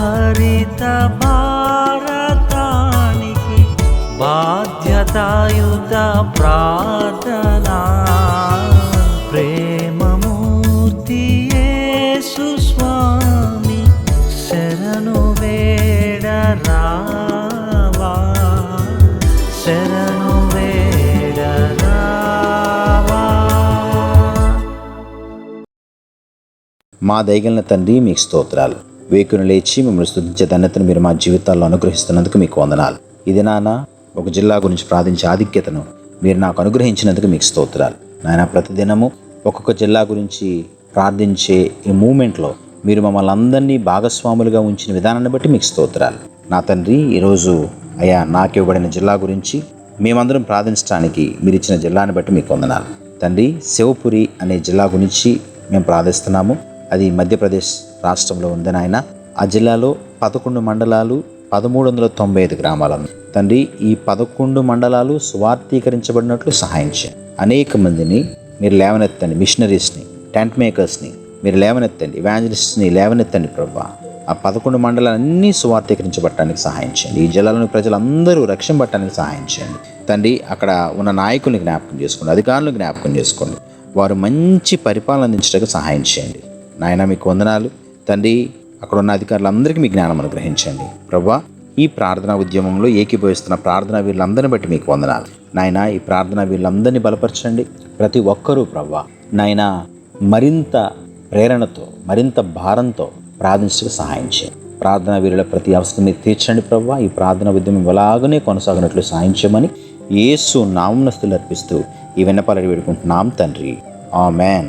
హరిత భారతానికి బాధ్యతాయుత ప్రార్థనా. ప్రేమమూర్తి స్వామి శరణు వేడరా మా దైగలిన తండ్రి మీకు స్తోత్రాలు. వేకును లేచి మిమ్మల్ని స్థుతించే ధన్యతను మీరు మా జీవితాల్లో అనుగ్రహిస్తున్నందుకు మీకు వందనాలు. ఇది నాన్న ఒక జిల్లా గురించి ప్రార్థించే ఆధిక్యతను మీరు నాకు అనుగ్రహించినందుకు మీకు స్తోత్రాలు. నాయన ప్రతిదినము ఒక్కొక్క జిల్లా గురించి ప్రార్థించే ఈ మూమెంట్లో మీరు మమ్మల్ని అందరినీ భాగస్వాములుగా ఉంచిన విధానాన్ని బట్టి మీకు స్తోత్రాలు. నా తండ్రి ఈరోజు అయ్యా నాకు ఇవ్వబడిన జిల్లా గురించి మేమందరం ప్రార్థించడానికి మీరు ఇచ్చిన జిల్లాని బట్టి మీకు వందనాలు. తండ్రి శివపురి అనే జిల్లా గురించి మేము ప్రార్థిస్తున్నాము. అది మధ్యప్రదేశ్ రాష్ట్రంలో ఉంది ఆయన ఆ జిల్లాలో పదకొండు మండలాలు పదమూడు వందల తొంభై ఐదు గ్రామాలను. తండ్రి ఈ పదకొండు మండలాలు సువార్థీకరించబడినట్లు సహాయం చేయండి. అనేక మందిని మీరు లేవనెత్తండి మిషనరీస్ని టెంట్ మేకర్స్ని మీరు లేవనెత్తండి ఇవాంజలిస్ట్ని లేవనెత్తండి ప్రభా. ఆ పదకొండు మండలాలన్నీ స్వార్థీకరించబట్టడానికి సహాయం చేయండి. ఈ జిల్లాలోని ప్రజలందరూ రక్షింపట్టడానికి సహాయం చేయండి. తండ్రి అక్కడ ఉన్న నాయకుల్ని జ్ఞాపకం చేసుకోండి అధికారులను జ్ఞాపకం చేసుకోండి. వారు మంచి పరిపాలన అందించడానికి సహాయం చేయండి. నాయన మీకు వందనాలు. తండ్రి అక్కడ ఉన్న అధికారులందరికీ మీ జ్ఞానం అనుగ్రహించండి. ప్రభా ఈ ప్రార్థనా ఉద్యమంలో ఏకీభవిస్తున్న ప్రార్థన వీళ్ళందరిని బట్టి మీకు వందనాలు. నాయన ఈ ప్రార్థన వీళ్ళందరినీ బలపరచండి. ప్రతి ఒక్కరూ ప్రవ్వా నాయన మరింత ప్రేరణతో మరింత భారంతో ప్రార్థించడానికి సహాయం చేయండి. ప్రార్థన వీరుల ప్రతి అవసరాన్ని తీర్చండి ప్రవ్వా ఈ ప్రార్థన ఉద్యమం ఎలాగనే కొనసాగినట్లు సహాయం చేయమని ఏసు నామనస్తులు అర్పిస్తూ ఈ విన్నపాలని వేడుకుంటున్నాం తండ్రి. ఆ మ్యాన్